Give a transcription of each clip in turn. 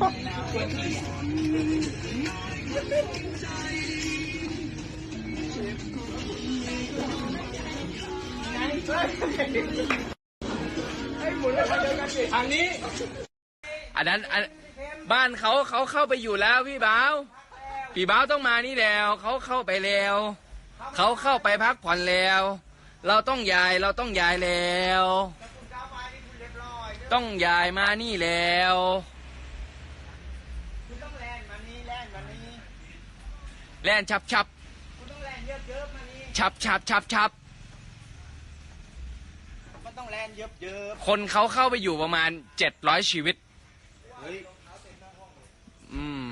อันนี้ อันนั้นบ้านเขาเขาเข้าไปอยู่แล้วพี่บ้าวพี่บ้าวต้องมานี่แล้วเขาเข้าไปแล้วเขาเข้าไปพักผ่อนแล้ว เราต้องย้ายเราต้องย้ายแล้ว ต้องย้ายมานี่แล้ว แล่นชับชับคุณต้องแลนเยอะๆมานี่ชับชับชับชับมันต้องแลนเยอะคนเขาเข้าไปอยู่ประมาณเจ็ดร้อยชีวิตๆเฮ้ยอืม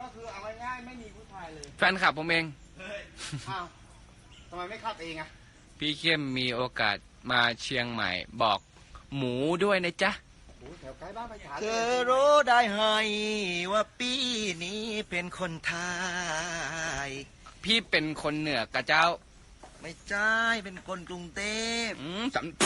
ก็คือเอาง่ายๆไม่มีผู้ชายเลยแฟนคลับผมเอง อ้าวทำไมไม่ขับเองอะ พี่เข้มมีโอกาสมาเชียงใหม่ บอกหมูด้วยนะจ๊ะ เธอรู้ได้ไงว่าปีนี้เป็นคนไทย พี่เป็นคนเหนือกะเจ้า ไม่ใช่เป็นคนกรุงเทพ อืมสำ